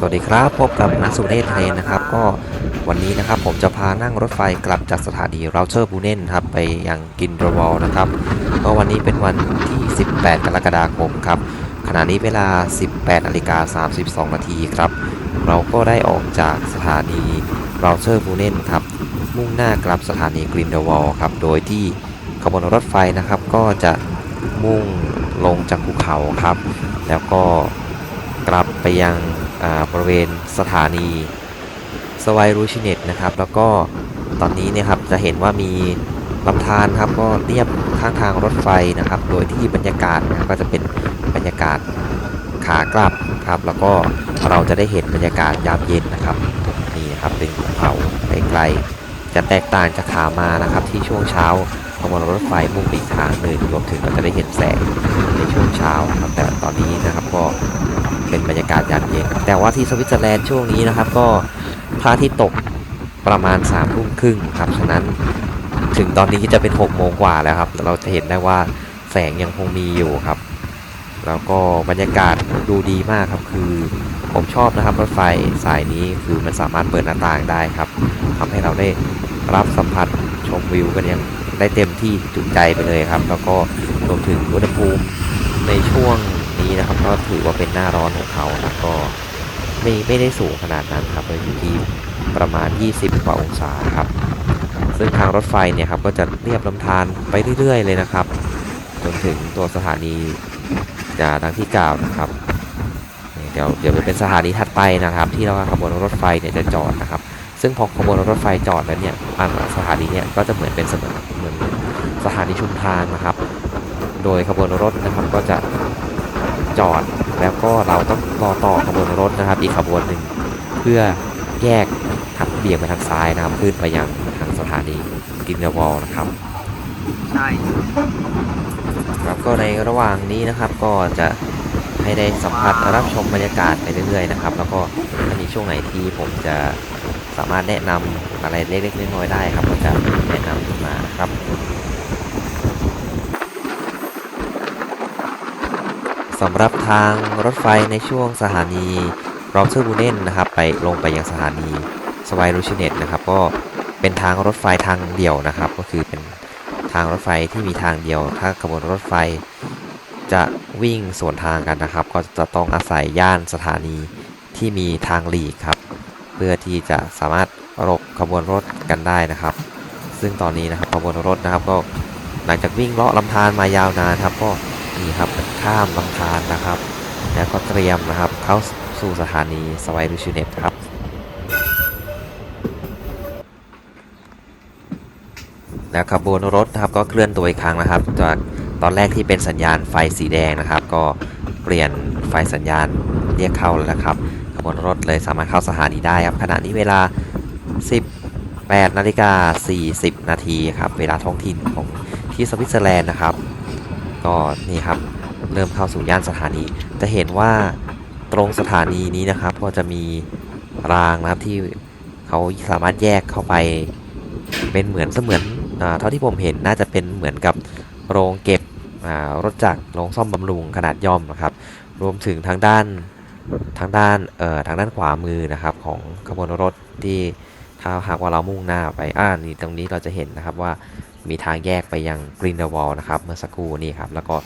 สวัสดีครับพบกับนักสุเนศเทรนนะครับ ก็วันนี้นะครับผมจะพานั่งรถไฟกลับจากสถานีเราเชอร์บูเน่นครับไปยังกินดรวอลนะครับก็วันนี้เป็นวันที่ 18 กรกฎาคมครับขณะนี้เวลา 18นาฬิกา32 นาทีครับ เราก็ได้ออกจากสถานีเราเชอร์บูเน่นครับ มุ่งหน้ากลับสถานีกรินเดวอลครับโดยที่ขบวนรถไฟนะครับก็จะมุ่งลงจากภูเขาครับ แล้วก็กลับไปยัง บริเวณสถานีสวายรูชิเนตนะครับ แล้วก็ตอนนี้เนี่ยครับจะเห็นว่ามีลำธารครับก็เรียบข้างทางรถไฟนะครับ โดยที่บรรยากาศนะครับก็จะเป็นบรรยากาศขากลับครับ แล้วก็เราจะได้เห็นบรรยากาศยามเย็นนะครับนี่นะครับเป็นภูเขาไกลๆจะแตกต่างจากขามานะครับ ที่ช่วงเช้าขบวนรถไฟมุ่งไปทางหนึ่งรวมถึงเราจะได้เห็นแสงในช่วงเช้าครับแต่ตอนนี้นะครับก็ เป็นบรรยากาศยามเย็นแต่ว่าที่สวิตเซอร์แลนด์ช่วงนี้นะครับ ก็พระอาทิตย์ตกประมาณ3ามทุ่มครึ่งครับฉะนั้นถึงตอนนี้จะเป็น6กโมงกว่าแล้วครับ เราจะเห็นได้ว่าแสงยังคงมีอยู่ครับ แล้วก็บรรยากาศดูดีมากครับคือผมชอบนะครับรถไฟสายนี้คือมันสามารถเปิดหน้าต่างได้ครับทำให้เราได้รับสัมผัสชมวิวกันยังได้เต็มที่จุใจไปเลยครับ แล้วก็รวมถึงอุณหภูมิในช่วง นี้นะครับก็ถือว่าเป็นหน้าร้อนของเขาแล้วก็ไม่ไม่ได้สูงขนาดนั้นครับอยู่ที่ประมาณ 20กว่าองศาครับ ซึ่งทางรถไฟเนี่ยครับก็จะเรียบลำธารไปเรื่อย ๆ เลยนะครับ จนถึงตัวสถานีจะดังที่กล่าวนะครับเดี๋ยวเดี๋ยวจะเป็นสถานีถัดไปนะครับ ที่เราขบวนรถไฟเนี่ยจะจอดนะครับ ซึ่งพอขบวนรถไฟจอดแล้วเนี่ยอ่าสถานีเนี่ยก็จะเหมือนเป็นเสมือนเหมือนสถานีชุมทางนะครับ โดยขบวนรถนะครับก็จะ จอด แล้วก็เราต้องรอต่อขบวนรถนะครับ อีกขบวนหนึ่งเพื่อแยกทักเบี่ยงไปทางซ้ายนะครับขึ้นไปยังทางสถานีกินเดวอลนะครับใช่ครับก็ในระหว่างนี้นะครับก็จะให้ได้สัมผัสรับชมบรรยากาศไปเรื่อยๆนะครับ แล้วก็ถ้ามีช่วงไหนที่ผมจะสามารถแนะนำอะไรเล็กๆน้อยๆได้ครับก็จะแนะนำขึ้นมานะครับ สำหรับทางรถไฟในช่วงสถานีรอเชอร์บูเนนนะครับไปลงไปยังสถานีสวายรูชเนตนะครับก็เป็นทางรถไฟทางเดี่ยวนะครับ ก็คือเป็นทางรถไฟที่มีทางเดียว ถ้าขบวนรถไฟจะวิ่งสวนทางกันนะครับ ก็จะต้องอาศัยย่านสถานีที่มีทางหลีกครับ เพื่อที่จะสามารถหลบขบวนรถกันได้นะครับ ซึ่งตอนนี้นะครับขบวนรถนะครับก็หลังจากวิ่งเลาะลำธารมายาวนานครับก็ นี่ครับข้ามลำธารนะครับ แล้วก็เตรียมนะครับเข้าสู่สถานีสวายรูชิเนตครับแล้วขบวนรถนะครับก็เคลื่อนตัวอีกครั้งนะครับ จากตอนแรกที่เป็นสัญญาณไฟสีแดงนะครับ ก็เปลี่ยนไฟสัญญาณเรียกเข้าแล้วนะครับขบวนรถเลยสามารถเข้าสถานีได้ครับขณะนี้เวลา 18นาฬิกา40 นาทีครับเวลาท้องถิ่นของที่สวิตเซอร์แลนด์นะครับ ก็นี่ครับเริ่มเข้าสู่ย่านสถานี จะเห็นว่าตรงสถานีนี้นะครับ ก็จะมีรางนะครับที่เขาสามารถแยกเข้าไป เป็นเหมือนเสมือนอเท่าที่ผมเห็นน่าจะเป็นเหมือนกับโรงเก็บรถจักรโรงซ่อมบำรุงขนาดย่อมนะครับ รวมถึงทางด้านทางด้านเอ่อทางด้านขวามือนะครับของขบวนรถที่ถ้าหากว่าเรามุ่งหน้าไปอ่านี่ตรงนี้เราจะเห็นนะครับว่า มีทางแยกไปยังกรีนเดวอลนะครับเมื่อสักครู่นี่ครับแล้วก็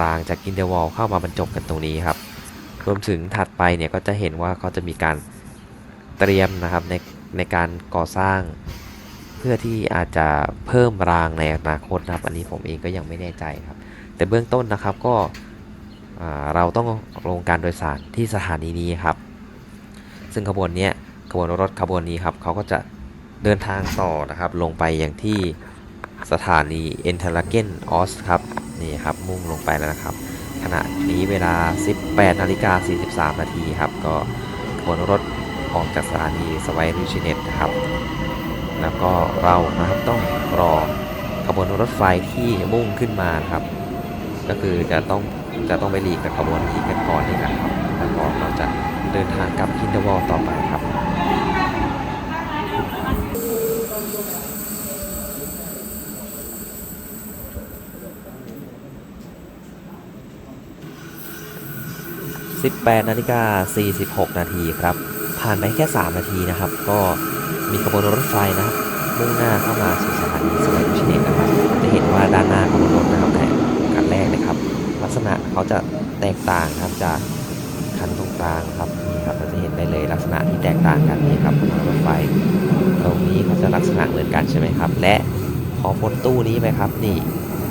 รางจากกรีนเดวอลเข้ามาบรรจบกันตรงนี้ครับรวมถึงถัดไปเนี่ยก็จะเห็นว่าเขาจะมีการเตรียมนะครับในในการก่อสร้าง เพื่อที่อาจจะเพิ่มรางในอนาคตนะครับ อันนี้ผมเองก็ยังไม่แน่ใจครับ แต่เบื้องต้นนะครับก็เราต้องลงการโดยสารที่สถานีนี้ครับ ซึ่งขบวนนี้ขบวนรถขบวนนี้ครับเขาก็จะเดินทางต่อนะครับ ลงไปอย่างที่ สถานีเอ็นเทลเกนออสครับนี่ครับมุ่งลงไปแล้วนะครับ ขณะนี้เวลา 18นาฬิกา43 นาทีครับ ก็ขบวนรถออกจากสถานีสวายริชิเนตนะครับ แล้วก็เรานะครับต้องรอขบวนรถไฟที่มุ่งขึ้นมานครับ ก็คือจะต้องจะต้องไปหลีกกับขบวนนี้กันก่อนนี่นะครับแล้วก็เราจะเดินทางกลับคินเดวอลต่อไปครับ 18นาฬิกา46 นาทีครับ ผ่านไปแค่ 3 นาทีนะครับ ก็มีขบวนรถไฟนะครับ มุ่งหน้าเข้ามาสู่สถานีสมัยดุชเนตนะครับ จะเห็นว่าด้านหน้าขบวนรถนะครับแต่คันแรกนะครับ ลักษณะเขาจะแตกต่างครับจากคันตรงกลางครับนี่ครับเราจะเห็นได้เลยลักษณะที่แตกต่างกันนี่ครับขบวนรถไฟ ตรงนี้เขาจะลักษณะเหมือนกันใช่ไหมครับ และพอพ้นตู้นี้ไปครับนี่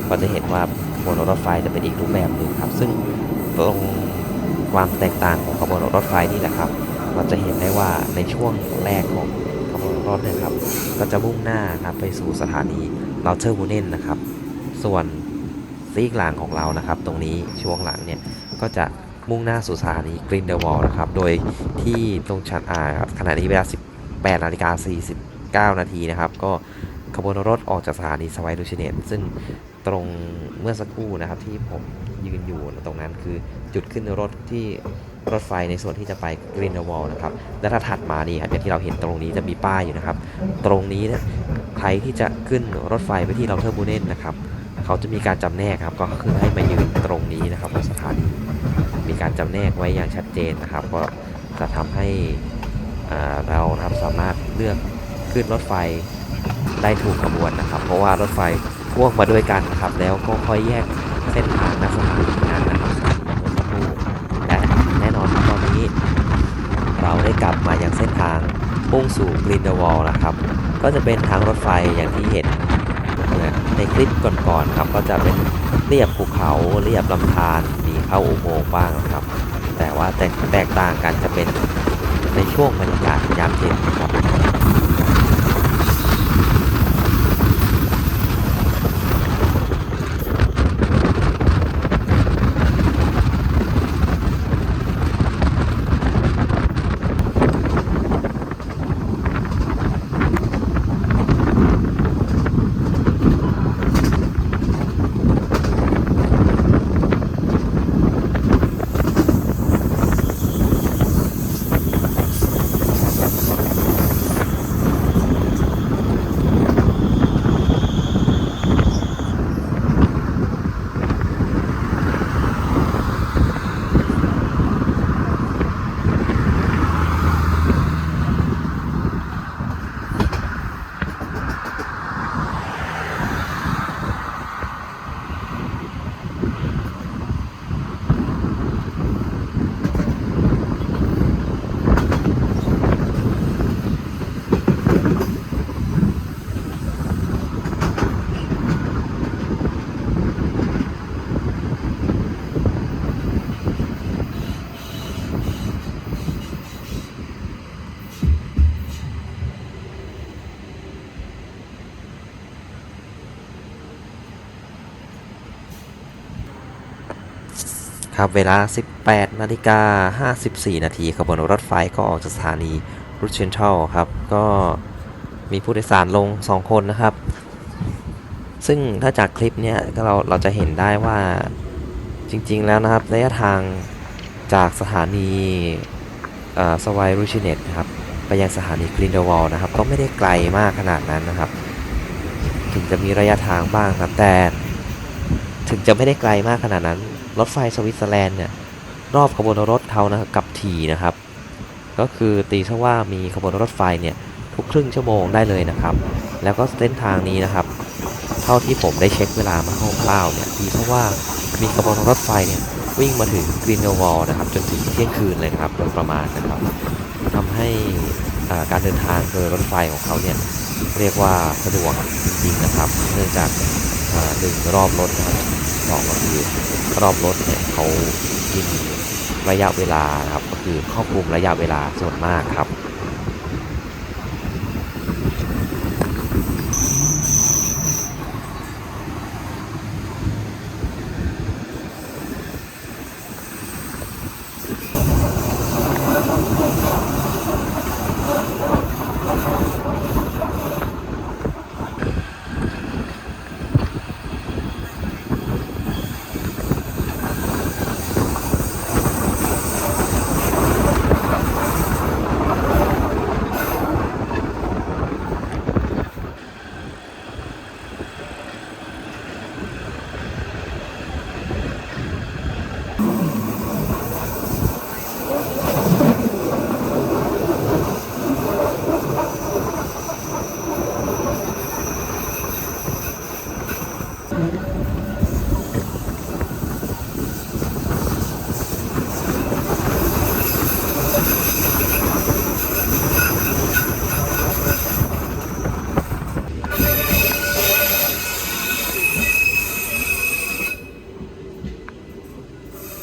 ก็จะเห็นว่าขบวนรถไฟจะเป็นอีกรูปแบบหนึ่งครับ ซึ่งตรง ความแตกต่างของขบวนรถไฟนี่แหละครับ เราจะเห็นได้ว่าในช่วงแรกของขบวนรถนะครับ ก็จะมุ่งหน้าครับไปสู่สถานีเราเทอร์บูเนนนะครับ ส่วนซีกหลังของเรานะครับ ตรงนี้ช่วงหลังเนี่ยก็จะมุ่งหน้าสู่สถานีกรินเดวอลนะครับ โดยที่ตรงชั้นอาครับขณะนี้เวลา 18นาฬิกา49 นาทีนะครับ ก็ ขบวนรถออกจากสถานีสไวดูชเนตซึ่งตรงเมื่อสักครู่นะครับที่ผมยืนอยู่ตรงนั้นคือจุดขึ้นรถที่รถไฟในส่วนที่จะไปกรินเดวอลนะครับ และถ้าถัดมานี่ครับอย่างที่เราเห็นตรงนี้จะมีป้ายอยู่นะครับ ตรงนี้นี่ยใครที่จะขึ้นรถไฟไปที่เราเทอร์บูเนนนะครับ เขาจะมีการจำแนกครับ ก็คือให้มายืนตรงนี้นะครับบนสถานี มีการจำแนกไว้อย่างชัดเจนนะครับ ก็จะทำให้เรานะครับสามารถเลือกขึ้นรถไฟ ได้ถูกขบวนนะครับ เพราะว่ารถไฟพ่วงมาด้วยกันนะครับ แล้วก็ค่อยแยกเส้นทางณสถานีนั้นนะครับเมื่อสักครู่และแน่นอนตอนนี้ เราได้กลับมายังเส้นทางมุ่งสู่กรีนเดวอลนะครับ ก็จะเป็นทางรถไฟอย่างที่เห็นในคลิปก่อนๆครับ ก็จะเป็นเรียบภูเขาเรียบลำธารมีเข้าอุโมงค์บ้างนะครับ แต่ว่าแตกแตกต่างกันจะเป็นในช่วงบรรยากาศยามเย็นนะครับ ครับเวลา 18 นาฬิกา 54 นาทีขบวนรถไฟก็ออกจากสถานีรูเชนทัลครับ ก็มีผู้โดยสารลง 2 คนนะครับ ซึ่งถ้าจากคลิปเนี่ยเราเราจะเห็นได้ว่าจริงๆแล้วนะครับระยะทางจากสถานีสวายรูชิเนตนะครับไปยังสถานีกรินเดวอลนะครับ ก็ไม่ได้ไกลมากขนาดนั้นนะครับ ถึงจะมีระยะทางบ้างครับแต่ถึงจะไม่ได้ไกลมากขนาดนั้น รถไฟสวิตเซอร์แลนด์เนี่ยรอบขบวนรถเขานะกับทีนะครับ ก็คือตีซะว่ามีขบวนรถไฟเนี่ยทุกครึ่งชั่วโมงได้เลยนะครับ แล้วก็เส้นทางนี้นะครับ เท่าที่ผมได้เช็คเวลามาคร่าวๆเนี่ยตีซะว่ามีขบวนรถไฟเนี่ยวิ่งมาถึงกรีนเดวอลนะครับจนถึงเที่ยงคืนเลยครับโดยประมาณนะครับทำให้อ่าการเดินทางโดยรถไฟของเขาเนี่ยเรียกว่าสะดวกจริงๆนะครับ เนื่องจากหนึ่งรอบรถนะครับ สองก็คือรอบรถเนี่ยเขายิงระยะเวลาครับก็คือครอบคลุมระยะเวลาส่วนมากครับ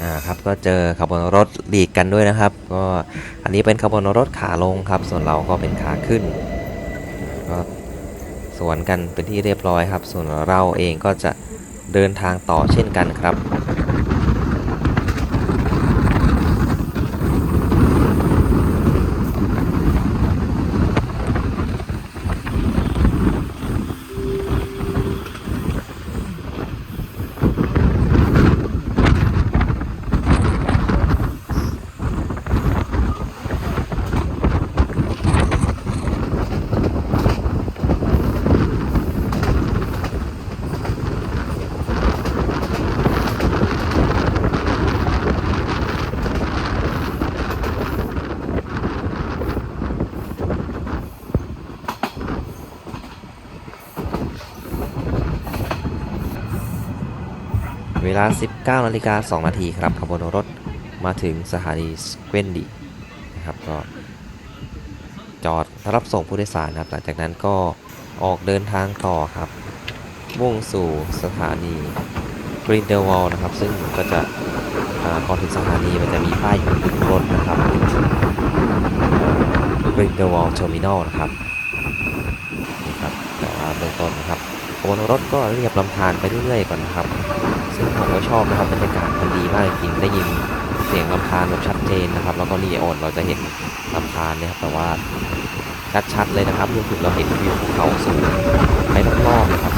่าครับก็เจอขบวนรถหลีกกันด้วยนะครับ ก็อันนี้เป็นขบวนรถขาลงครับ ส่วนเราก็เป็นขาขึ้นก็สวนกันเป็นที่เรียบร้อยครับ ส่วนเราเองก็จะเดินทางต่อเช่นกันครับ เวลา 19นาฬิกา2นาทีครับขบวนรถมาถึงสถานีสเกวนดีนะครับก็จอดรับส่งผู้โดยสารครับหลังจากนั้นก็ออกเดินทางต่อครับมุ่งสู่สถานีกรีนเดลวอลนะครับ ซึ่งก็จะก่อนถึงสถานีมันจะมีป้ายอยู่บนรถนะครับกรีนเดลวอลเทอร์มินอลนะครับนี่ครับแต่ว่าเบื้องต้นนะครับขบวนรถก็เรียบลำธารไปเรื่อยๆก่อนนะครับ ผมก็ชอบนะครับบรรยากาศมันดีมากจริงได้ยินเสียงลำธารแบบชัดเจนนะครับ แล้วก็นีออนเราจะเห็นลำธารนี่ยครับแต่ว่าชัดๆเลยนะครับรวมถึงเราเห็นวิวภูเขาสูงไปรอบๆนะครับ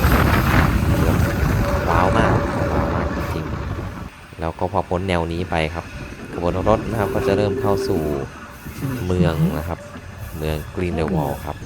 ว้าวมากว้าวมากจริงๆแล้วก็พอพ้นแนวนี้ไปครับขบวนรถนะครับก็จะเริ่มเข้าสู่เมืองนะครับ เมืองกรีนเดลวอลครับ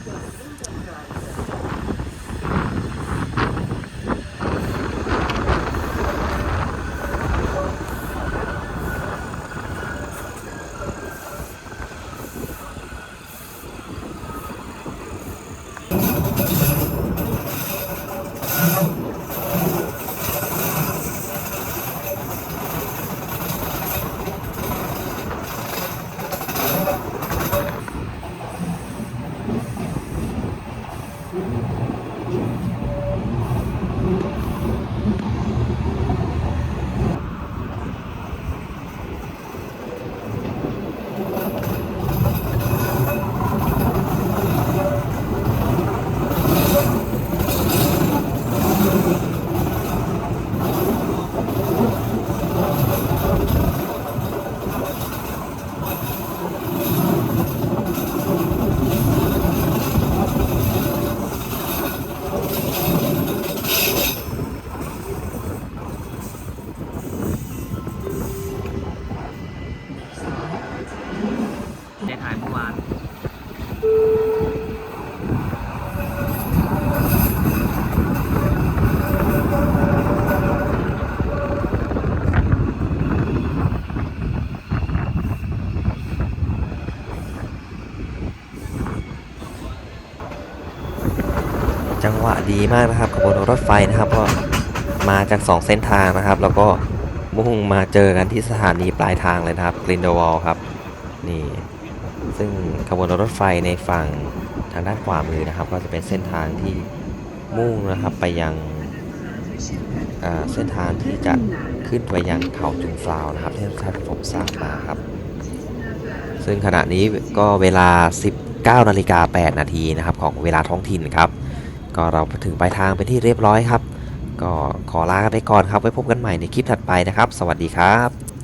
จังหวะดีมากนะครับขบวนรถไฟนะครับก็มาจาก 2 เส้นทางนะครับ แล้วก็มุ่งมาเจอกันที่สถานีปลายทางเลยนะครับกรินเดวอลครับนี่ซึ่งขบวนรถไฟในฝั่งทางด้านขวามือนะครับ ก็จะเป็นเส้นทางที่มุ่งนะครับไปยังอ่าเส้นทางที่จะขึ้นไปยังเขาจุงฟลาวนะครับที่ท่านผมทราบมาครับ ซึ่งขณะนี้ก็เวลา 19นาฬิกา8นาทีนะครับของเวลาท้องถิ่นครับ ก็เราถึงปลายทางเป็นที่เรียบร้อยครับ ก็ขอลาไปก่อนครับไว้พบกันใหม่ในคลิปถัดไปนะครับ สวัสดีครับ